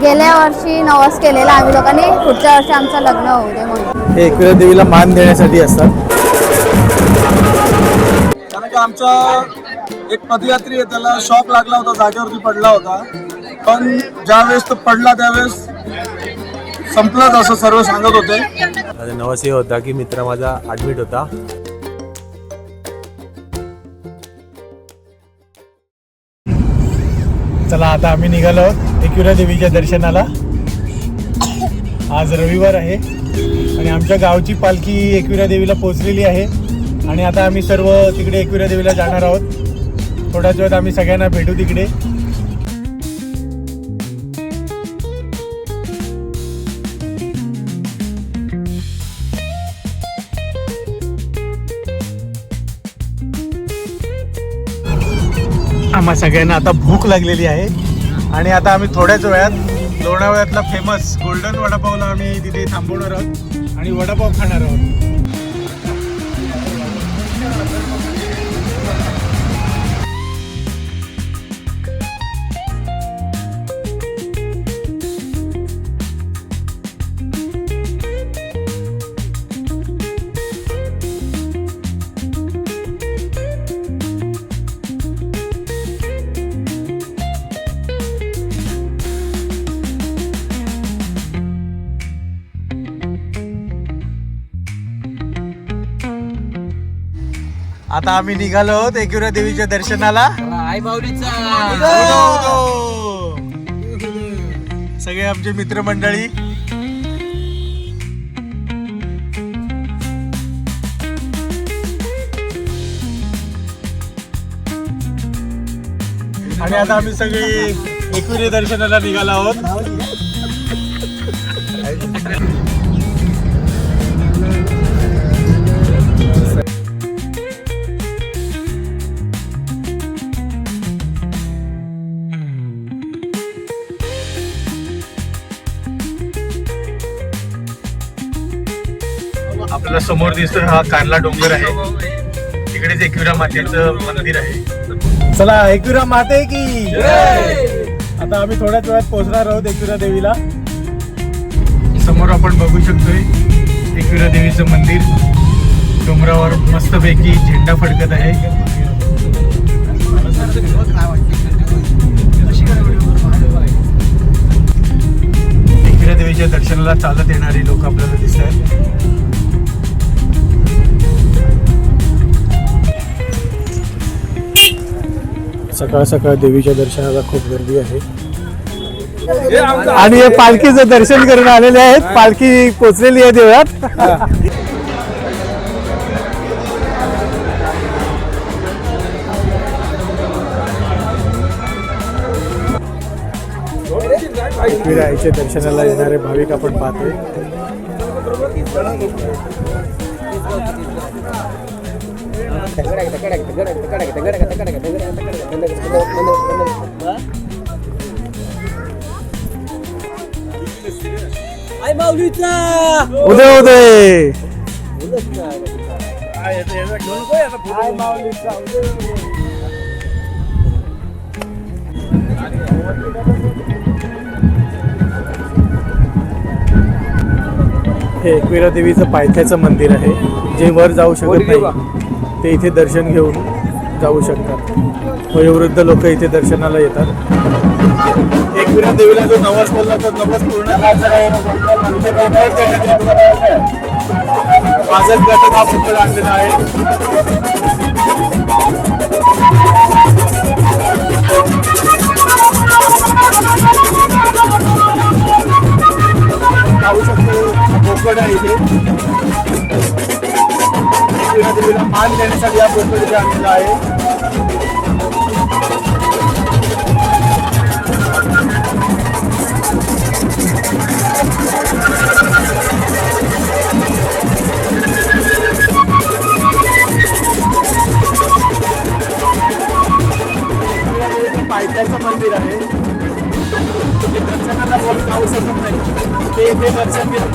गेल्या वर्षी नवस केलेला आम्ही लोकांनी पुढच्या वर्षी आमचं लग्न होऊ दे म्हणून. हे एकविरा देवीला मान देण्यासाठी असतात. कारण का आमचा एक पदयात्री आहे त्याला शॉक लागला होता जागेवरती पडला होता. पण ज्यावेळेस तो पडला त्यावेळेस संपलाच असं सर्व सांगत होते. माझा नवस हे होता की मित्र माझा ऍडमिट होता. चला आता आम्ही निघालो आहोत एकविरा देवीच्या दर्शनाला. आज रविवार आहे आणि आमच्या गावची पालखी एकविरा देवीला पोहोचलेली आहे. आणि आता आम्ही सर्व तिकडे एकविरा देवीला जाणार आहोत. थोड्याच वेळात आम्ही सगळ्यांना भेटू तिकडे. आम्हा सगळ्यांना आता भूक लागलेली आहे. आणि आता आम्ही थोड्याच वेळात लोणावळ्यातला फेमस गोल्डन वडापावला आम्ही तिथे थांबवणार आहोत आणि वडापाव खाणार आहोत. आता आम्ही निघालो आहोत एकविरा देवीच्या दर्शनाला. आई माऊलीचा. सगळे आमचे मित्रमंडळी. आणि आता आम्ही सगळे एकविरे दर्शनाला निघालो आहोत. आपल्याला समोर दिसतोय हा कारला डोंगर आहे. तिकडेच एकविरा मातेचं मंदिर आहे. चला एकविरा माते की! आता आम्ही थोड्याच वेळात पोहोचणार आहोत एकविरा देवीला. समोर आपण बघू शकतोय एकविरा देवीचं मंदिर. डोंगरावर मस्तपैकी झेंडा फडकत आहे. एकविरा देवीच्या दर्शनाला चालत येणारी लोक आपल्याला दिसत आहेत सकाळ सकाळ देवीच्या दर्शनाला खूप गर्दी आहे आणि हे पालखीचं दर्शन करून आलेले आहेत पालखी पोचलेली आहे देवळात विराईच्या दर्शनाला येणारे भाविक आपण पाहतोय उदय उदय. हे एकविरा देवीचं पायथ्याचं मंदिर आहे. जे वर जाऊ शकत नाही ते इथे दर्शन घेऊन जाऊ शकतात. वयोवृद्ध लोक इथे दर्शनाला येतात. एकविरा देवीला जो नवस बोलला तर नवस पूर्ण माझं घटक हा फक्त लागलेला आहे. पाहू शकतो बोकड आहे इथे. देवीला मान देण्यासाठी हा बोकड इथे आणलेला आहे.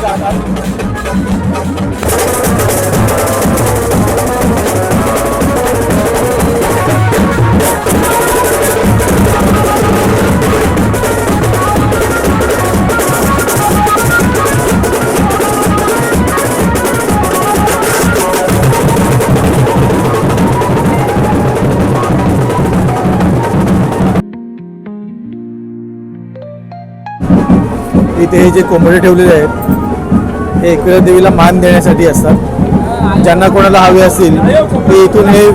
दर्शन घेऊन इथे हे जे कोंबडे ठेवलेले आहेत हे एकविरा देवीला मान देण्यासाठी असतात. ज्यांना कोणाला हवे असतील ते इथून हे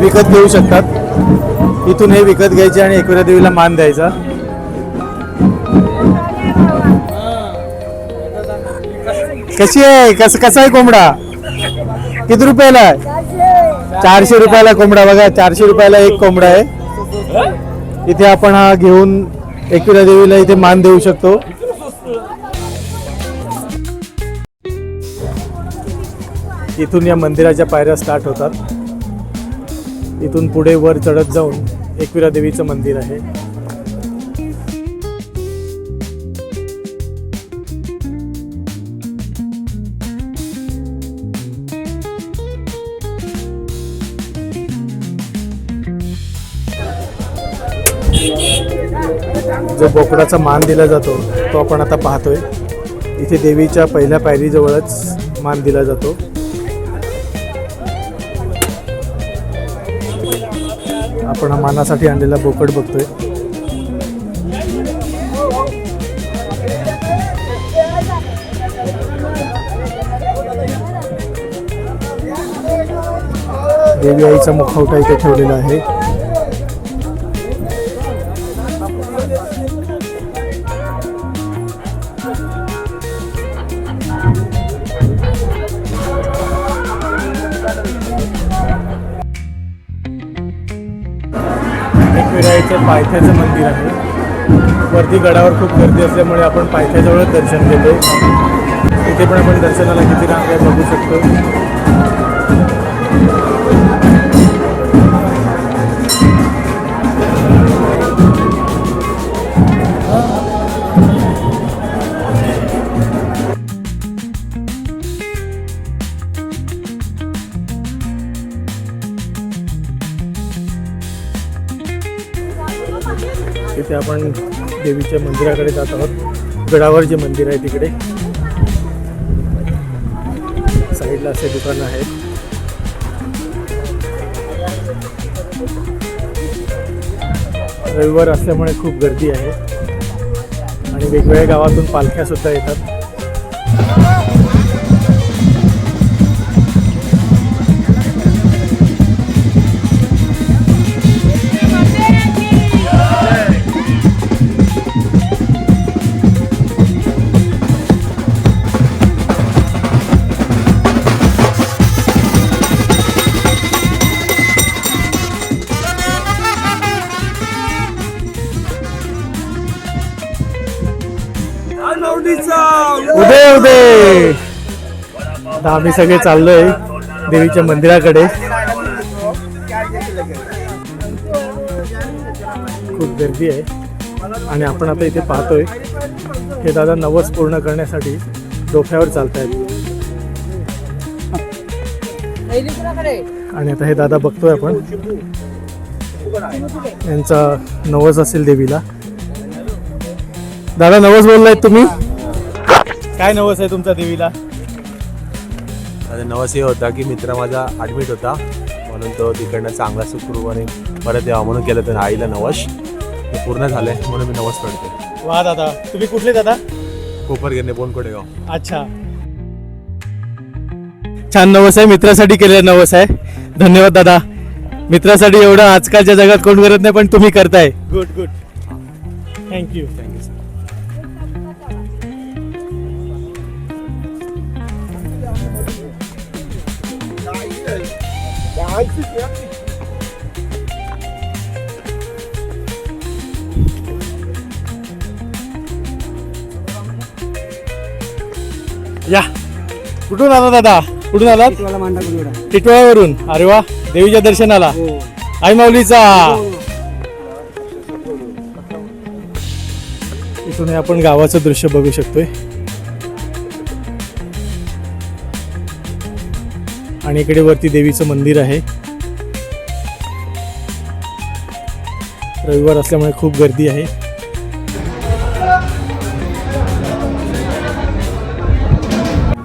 विकत घेऊ शकतात. इथून हे विकत घ्यायचे आणि एकविरा देवीला मान द्यायचा. कशी आहे? कस कसा आहे कोंबडा? किती रुपयाला आहे? चारशे रुपयाला कोंबडा बघा. चारशे रुपयाला एक कोंबडा आहे. इथे आपण हा घेऊन एकविरा देवीला इथे मान देऊ शकतो. इथून या मंदिराच्या पायऱ्या स्टार्ट होतात. इथून पुढे वर चढत जाऊन एकविरा देवीचं मंदिर आहे. जो बोकडाचा मान दिला जातो तो आपण आता पाहतोय. इथे देवीच्या पहिल्या पायरीजवळच मान दिला जातो. आपण मानासाठी आणलेला बोकड बघतोय. देवी आईचा मुखवटा इथे ठेवलेला आहे. एक पायथ्याचं मंदिर आहे. वरती गडावर खूप गर्दी असल्यामुळे आपण पायथ्याजवळच दर्शन घेतो इथे पण आपण दर्शनाला किती रांग आहे बघू शकतो. देवीच्या मंदिराकडे जात आहोत. गडावर जे मंदिर आहे तिकडे. साईडला असे दुकानं आहेत. रविवार असल्यामुळे खूप गर्दी आहे. आणि वेगवेगळ्या गावातून पालख्या सुद्धा येतात. आता आम्ही सगळे चाललोय देवीच्या मंदिराकडे. खूप गर्दी आहे. आणि आपण आता इथे पाहतोय हे दादा नवस पूर्ण करण्यासाठी डोक्यावर आहेत आणि आता हे दादा बघतोय आपण. यांचा नवस असेल देवीला. दादा नवस बोललाय तुम्ही? काय नवस आहे तुमचा देवीला? माझा नवस हे होता की मित्र माझा ॲडमिट होता. म्हणून तो तिकडनं चांगला सुखरूपाने परत यावा म्हणून केलं तर आईला नवस. ते पूर्ण झालंय म्हणून मी नवस करतो वा दादा तुम्ही कुठले दादा? कोपरगिरणे बोनकोडेगाव अच्छा. छान नवस आहे मित्रासाठी केलेला नवस आहे. धन्यवाद दादा. मित्रासाठी एवढं आजकालच्या जगात कोण करत नाही पण तुम्ही करताय. गुड गुड थँक्यू थँक्यू या. कुठून आला दादा? कुठून आलात? टिटवाळ्यावरून अरे वा देवीच्या दर्शनाला. आई माऊलीचा. इथून हे आपण गावाचं दृश्य बघू शकतोय. आणि इकडे वरती देवीचं मंदिर आहे. रविवार असल्यामुळे खूप गर्दी आहे.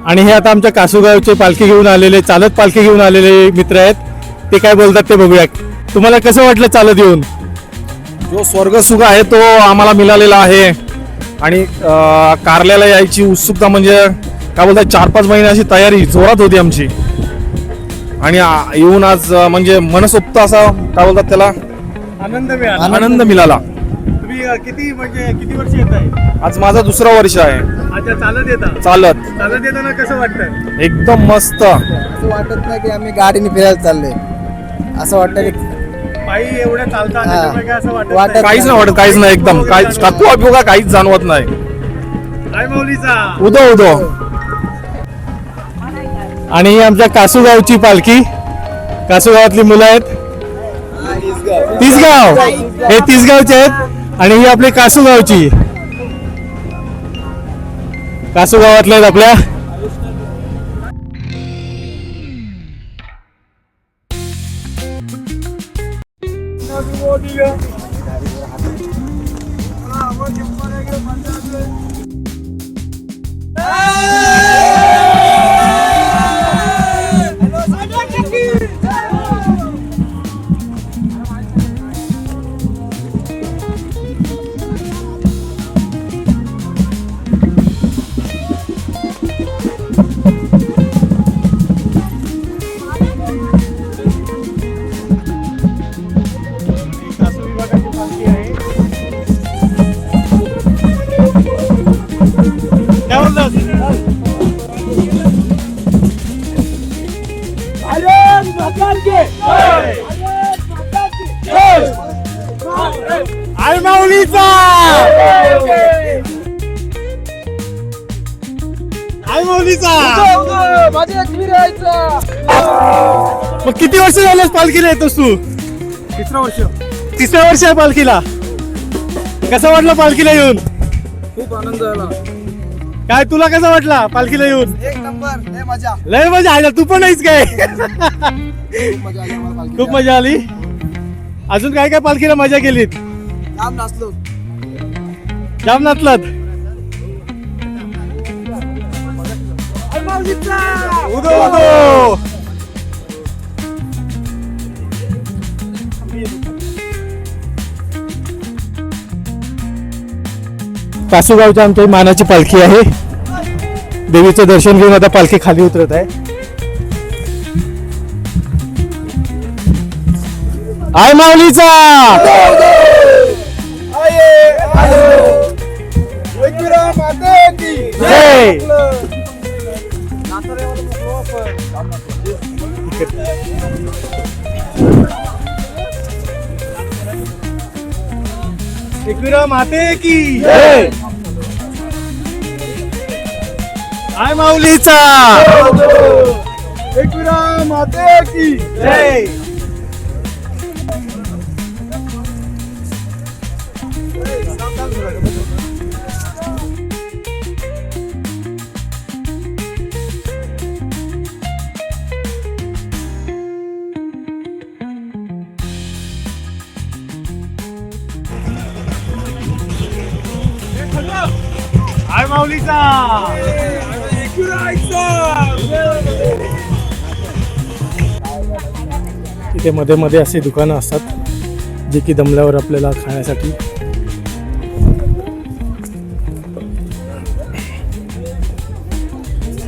आणि हे आता आमच्या कासूगावचे पालखी घेऊन आलेले चालत पालखी घेऊन आलेले मित्र आहेत. ते काय बोलतात ते बघूया तुम्हाला कसं वाटलं चालत येऊन? जो स्वर्गसुख आहे तो आम्हाला मिळालेला आहे. आणि कारल्याला यायची उत्सुकता म्हणजे काय बोलतात चार पाच महिन्याची तयारी जोरात होती आमची. आणि येऊन आज म्हणजे मनसोक्त असा काय बोलतात त्याला? आनंद मिळाला. आनंद मिळाला. तुम्ही किती म्हणजे किती वर्ष येत आहे? आज माझा दुसरा वर्ष आहे. अच्छा चालत येता. चालत. चालत येताना कसं वाटतं एकदम मस्त. असं वाटत नाही की आम्ही गाडीने फिरायला चाललोय. असं वाटतं की पायी एवढ्या चालता हा. त्याच्यामुळे काय असं वाटत वाटत नाही. काहीच नाही वाटत काहीच नाही एकदम. काहीच टाकू बिका काहीच जाणवत नाही. उदो उदो. आणि ही आमच्या कासूगावची पालखी. कासूगावातली मुलं आहेत. तिसगाव. हे तिसगावचे आहेत आणि ही आपली कासूगावची. कासूगावातले आहेत आपल्या. पालखीला येतोस तू? तिसरं वर्ष. तिसऱ्या वर्ष आहे पालखीला. कसं वाटलं पालखीला येऊन? खूप आनंद झाला. काय तुला कसं वाटला पालखीला येऊन? एक नंबर लय मजा. लय मजा आली. तू पण नाहीस काय? मजा आली आम्हाला पालखीला. खूप मजा आली. अजून काय काय पालखीला मजा केलीत? जाम नाचलो. जाम नाचलात? उदो उदो! कासूगावच्या आमच्या मानाची पालखी आहे. देवीचं दर्शन घेऊन आता पालखी खाली उतरत आहे. आय माऊलीचा! माते की आय माऊलीचा. माते की जय. आय माऊलीचा. इथे मध्ये मध्ये असे दुकानं असतात जे की दमल्यावर आपल्याला खाण्यासाठी.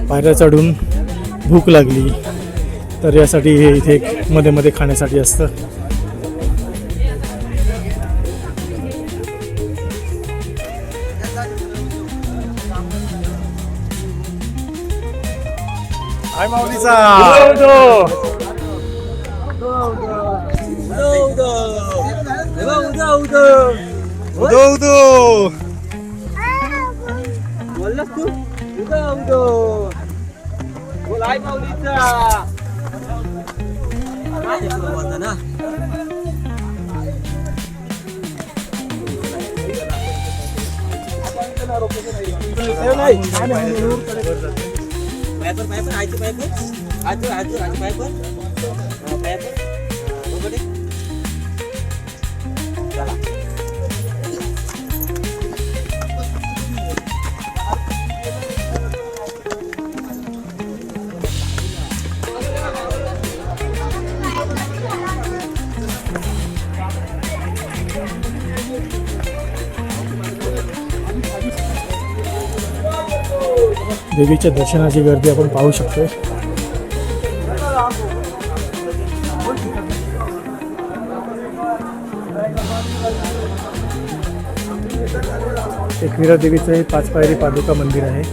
पायऱ्या चढून भूक लागली तर यासाठी हे इथे मध्ये मध्ये खाण्यासाठी असतं. 기사. 우다우다. 우다우다. 우다우다. 우다우다. 몰랐어? 우다우다. 몰라이 마우리자. 아니 그거 왔잖아. 세연아, 아니, 아니, पायपर पायपर आयची पायपर आजू आजू आजू पायपर पायपर देवीच्या दर्शनाची गर्दी आपण पाहू शकतोय. एकविरा देवीचं हे पाच पायरी पादुका मंदिर आहे.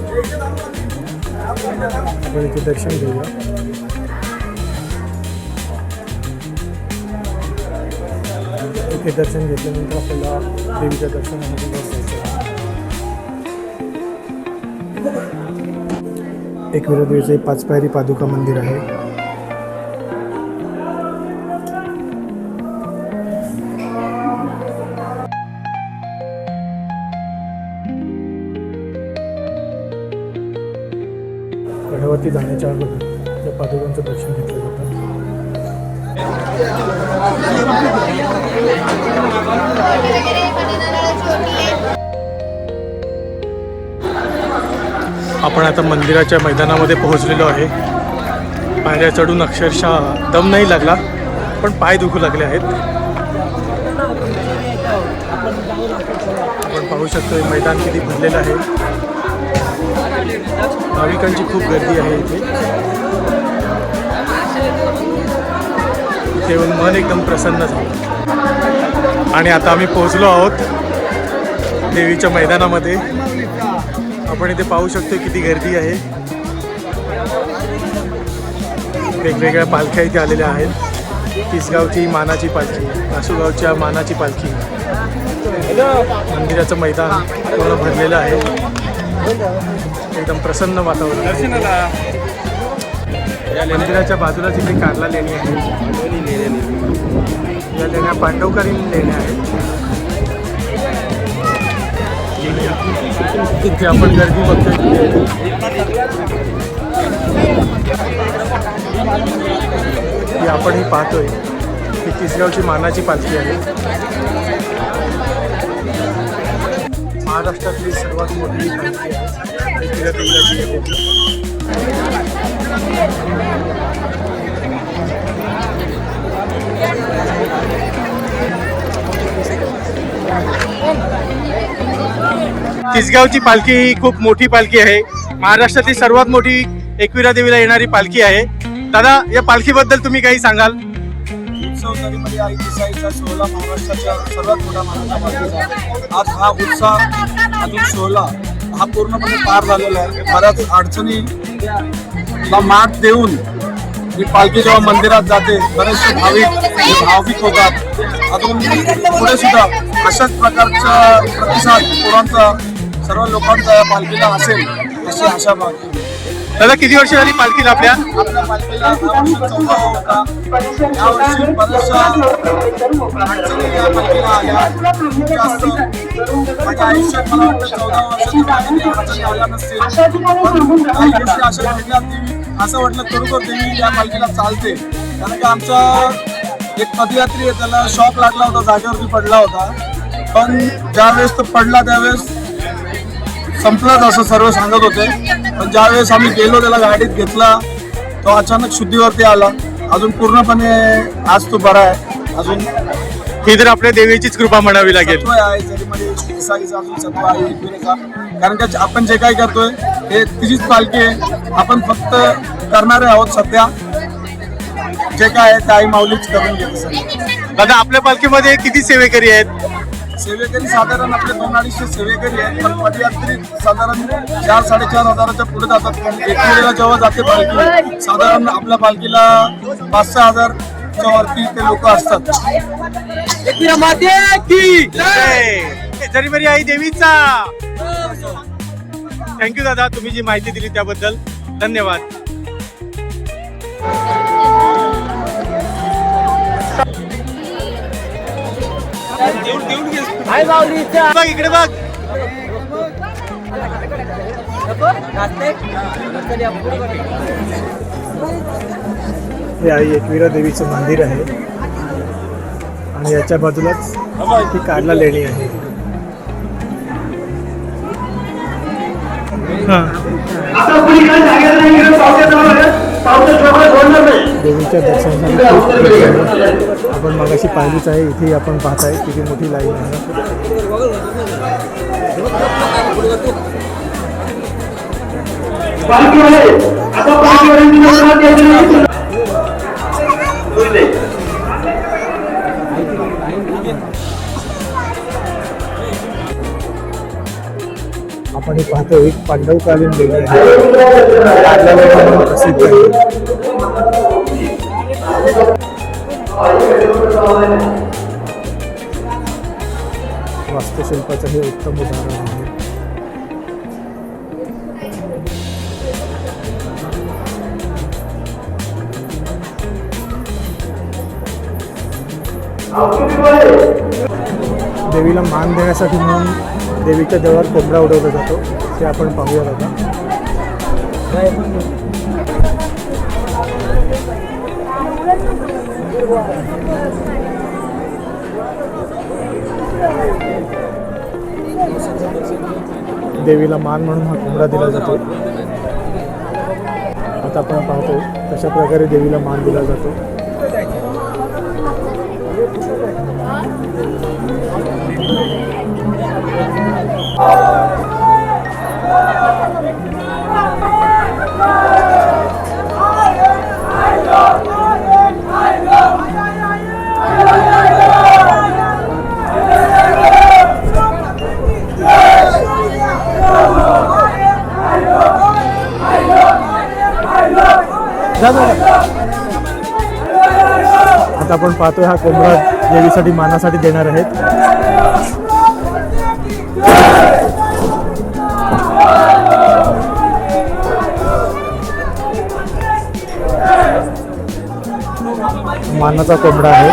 आपण इथे दर्शन घेऊया. इथे दर्शन घेतल्यानंतर आपल्याला देवीच्या दर्शनामध्ये एकविरा पाचपायरी पाच पायरी पादुका मंदिर आहे. गडावरती जाण्याच्या अगोदर त्या पादुकांचं दर्शन घेतलं जातं. आपण आता मंदिराच्या मैदानामध्ये पोहोचलेलो आहे. पायऱ्या चढून अक्षरशः दम नाही लागला पण पाय दुखू लागले आहेत. आपण पाहू शकतो मैदान किती भरलेलं आहे. भाविकांची खूप गर्दी आहे इथे. इथे येऊन मन एकदम प्रसन्न झालं. आणि आता आम्ही पोहोचलो आहोत देवीच्या मैदानामध्ये. आपण इथे पाहू शकतो किती गर्दी आहे. वेगवेगळ्या पालख्या इथे आलेल्या आहेत. तिसगावची मानाची पालखी नासूगावच्या मानाची पालखी. मंदिराचं मैदान पूर्ण भरलेलं आहे. एकदम प्रसन्न वातावरण या मंदिराच्या बाजूला जिथे कारला लेणी आहे. या लेण्या पांडवकरी लेण्या आहेत. तिथे आपण गर्दी बघतोय. आपण ही पाहतोय. ही तिसगावची मानाची पालखी आहे. महाराष्ट्रातली सर्वात मोठी पालखी आहे. एकविरा देवीची तिसगावची पालखी ही खूप मोठी पालखी आहे. महाराष्ट्रातली सर्वात मोठी एकविरा देवीला येणारी पालखी आहे. दादा या पालखीबद्दल तुम्ही काही सांगाल? उत्सव तरीमध्ये आई दिसाईचा सोहळा महाराष्ट्राच्या सर्वात मोठा पालखीचा आज हा उत्साह अजून सोहळा हा पूर्णपणे पार झालेला आहे. बऱ्याच अडचणीला मात देऊन ही पालखी जेव्हा मंदिरात जाते बरेचसे भाविक भाविक होतात. अजून पुढे सुद्धा अशाच प्रकारचा प्रतिसाद पोरांचा सर्व लोकांचा पालखीला असेल अशी आशा बाळगतो दादा किती वर्ष झाली पालखीला आपल्या? आपल्या पालखीला चौदा होता यावर्षी बऱ्याचशा अडचणी या पालखीला आल्या. जास्त. माझ्या आयुष्यात मला वाटतं चौदा वर्षाची पालखी अडचणी आल्या नसतील. पण काही गोष्टी अशा घडल्या देवी असं वाटलं खरोखर देवी या पालखीला चालते. कारण की आमचा एक पदयात्री आहे त्याला शॉक लागला होता जागेवरती पडला होता. पण ज्यावेळेस तो पडला त्यावेळेस संपलाच असं सर्व सांगत होते. पण ज्यावेळेस आम्ही गेलो त्याला गाडीत घेतला तो अचानक शुद्धीवरती आला. अजून पूर्णपणे आज तो बरा आहे. अजून ही तर आपल्या देवीचीच कृपा म्हणावी लागेल. कारण का आपण जे काही करतोय हे तिचीच पालखी आहे. आपण फक्त करणारे आहोत सध्या. जे काय आहे ते आई माऊलीच करून घेते सगळं. दादा आपल्या पालखीमध्ये किती सेवेकरी आहेत? सेवेकरी साधारण आपले दोन अडीचशे सेवेकरी आहेत पण पदयात्री साधारण चार साडेचार हजाराच्या पुढे जातात. एकविरेला जेव्हा जाते पालखी साधारण आपल्या पालखीला पाच सहा हजारच्या वरती ते लोक असतात. जरी आई देवीचा! थँक्यू दादा तुम्ही जी माहिती दिली त्याबद्दल. धन्यवाद. हाय माऊली बघ इकडे बघ हे आई एकविरा देवीचं मंदिर आहे. आणि याच्या बाजूलाच ती काढला लेणी आहे देवीच्या दर्शनासाठी आपण मगाशी पाहिलीच आहे इथे आपण पाहत आहे किती मोठी लाईन आहे. आपण हे पाहतो एक पांडवकालीन देवी आहे. वास्तुशिल्पाचं हे उत्तम उदाहरण आहे. देवीला मान देण्यासाठी म्हणून देवीच्या देवावर कोंबडा उडवला जातो. ते आपण पाहूया आता देवीला मान म्हणून हा कोंबडा दिला जातो. आता आपण पाहतो कशा प्रकारे देवीला मान दिला जातो. आता आपण पाहतोय हा कोंबडा देवीसाठी मानासाठी देणार आहेत. मानाचा कोंबडा आहे.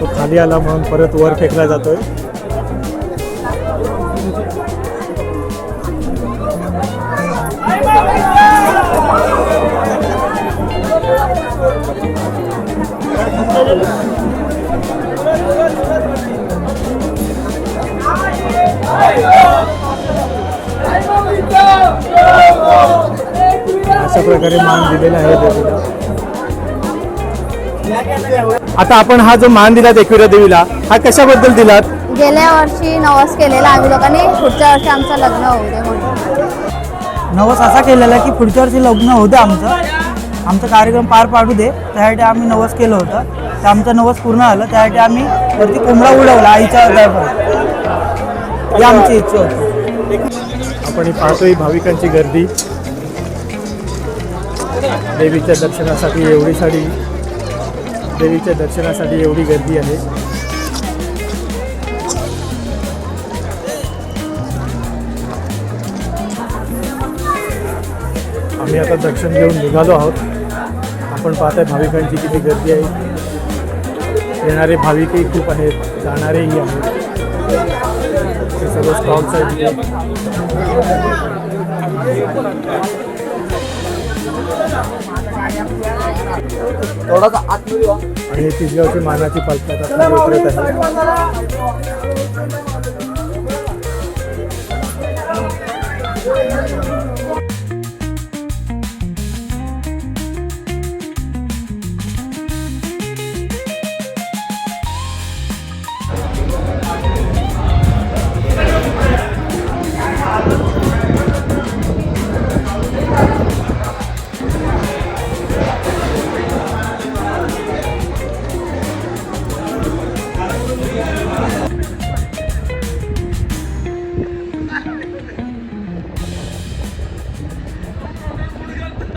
तो खाली आला म्हणून परत वर फेकला जातोय. प्रकारे मान दिलेला आहे देवीला. आता आपण हा जो मान दिलात एकविरा देवीला हा कशाबद्दल दिलात? गेल्या वर्षी नवस केलेला आम्ही लोकांनी पुढच्या वर्षी आमचं लग्न होऊ दे म्हणून. नवस असा केलेला की पुढच्या वर्षी लग्न होतं आमचं. आमचा कार्यक्रम पार पाडू दे. त्यासाठी आम्ही नवस केलं होतं. ते आमचं नवस पूर्ण झालं. त्यासाठी आम्ही वरती कोंबडा उडवला आईच्या ही आमची इच्छा होती. आपण ही पाहतोय भाविकांची गर्दी. देवीच्या दर्शनासाठी एवढी साडी देवीच्या दर्शनासाठी एवढी गर्दी आहे. आम्ही आता दर्शन घेऊन निघालो आहोत. आपण पाहताय भाविकांची किती गर्दी आहे. येणारे भाविकही खूप आहेत जाणारेही आहेत. हे सगळं स्टॉल्स आहेत इथे. आणि हे तिसगावची मानाची पालखी आता खाली उतरत आहे